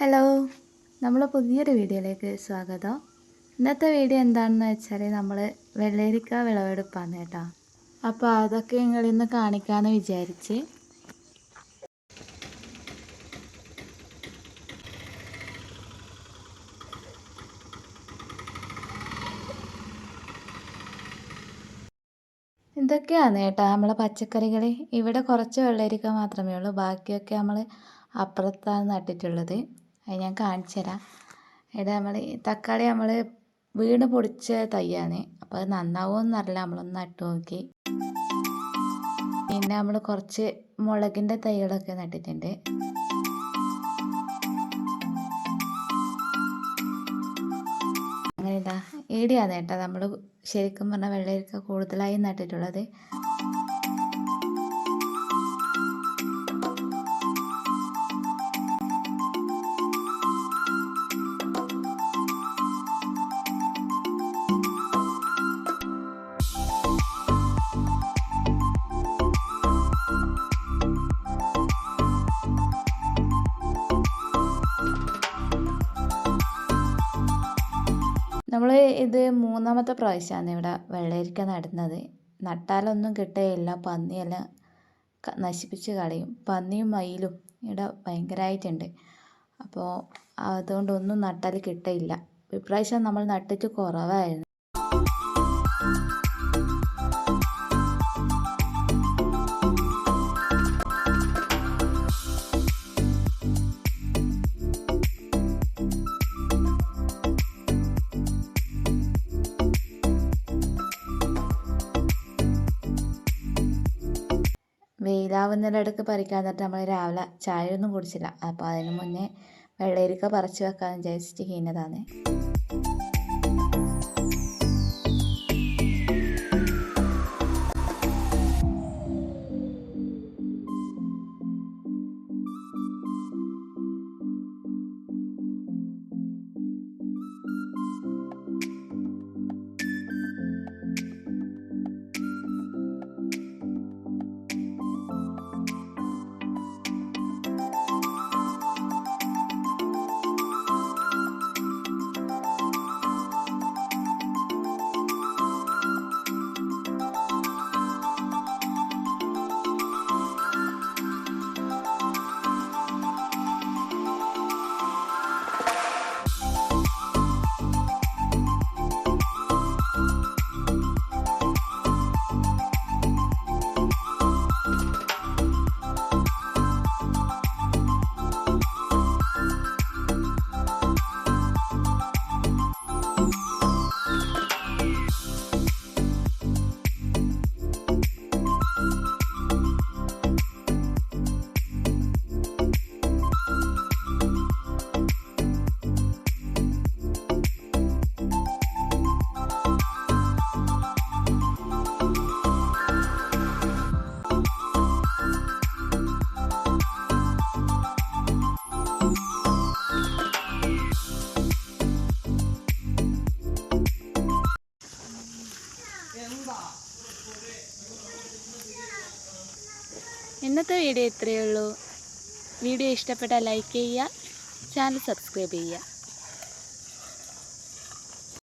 Hello നമ്മൾ പുതിയൊരു വീഡിയോയിലേക്ക് സ്വാഗതം. ഇന്നത്തെ വീഡിയോ എന്താണെന്ന് വെച്ചാൽ നമ്മൾ വെള്ളരിക്ക വിളവെടുപ്പാണ് കേട്ടോ. അപ്പോൾ അതൊക്കെ നിങ്ങളിന്ന് കാണിക്കാമെന്ന് വിചാരിച്ച്. ഇതൊക്കെയാണ് കേട്ടോ നമ്മളെ പച്ചക്കറികൾ ഇവിടെ കുറച്ച് വെള്ളരിക്ക മാത്രമേ ഉള്ളൂ. ബാക്കിയൊക്കെ നമ്മൾ അപ്പുറത്താണ് നട്ടിട്ടുള്ളത്. അത് ഞാൻ കാണിച്ചു തരാം ഇവിടെ നമ്മൾ തക്കാളി നമ്മൾ വീണ് പൊടിച്ച തൈയാണ്. അപ്പോൾ അത് നന്നാവുമെന്ന് അറിയില്ല. നമ്മളൊന്ന് നട്ടു നോക്കി. പിന്നെ നമ്മൾ കുറച്ച് മുളകിന്റെ തൈകളൊക്കെ നട്ടിട്ടുണ്ട്. അങ്ങനെ ഇതാ. ഏടിയാണ് കേട്ടോ നമ്മൾ ശരിക്കും പറഞ്ഞാൽ വെള്ളരിക്ക കൂടുതലായി നട്ടിട്ടുള്ളത്. നമ്മൾ ഇത് മൂന്നാമത്തെ പ്രാവശ്യമാണ് ഇവിടെ വെള്ളരിക്ക നടുന്നത്. നട്ടാലൊന്നും കിട്ടുകയില്ല പന്നിയെല്ലാം നശിപ്പിച്ച് കളയും. പന്നിയും മയിലും ഇവിടെ ഭയങ്കരമായിട്ടുണ്ട് അപ്പോൾ അതുകൊണ്ടൊന്നും നട്ടാൽ കിട്ടയില്ല ഇപ്രാവശ്യം നമ്മൾ നട്ടിട്ട് കുറവായിരുന്നു. വെയിലാവുന്നതിനിടയ്ക്ക് പറിക്കാൻ നേരത്ത് നമ്മൾ രാവിലെ ചായ ഒന്നും കുടിച്ചില്ല. അപ്പോൾ അതിന് മുന്നേ വെള്ളരിക്ക പറിച്ച് വെക്കാമെന്ന് വിചാരിച്ചിട്ട് ചെയ്യുന്നതാണ് ഇന്നത്തെ വീഡിയോ ഇത്രയേ ഉള്ളൂ. വീഡിയോ ഇഷ്ടപ്പെട്ടാൽ ലൈക്ക് ചെയ്യുക ചാനൽ സബ്സ്ക്രൈബ് ചെയ്യുക.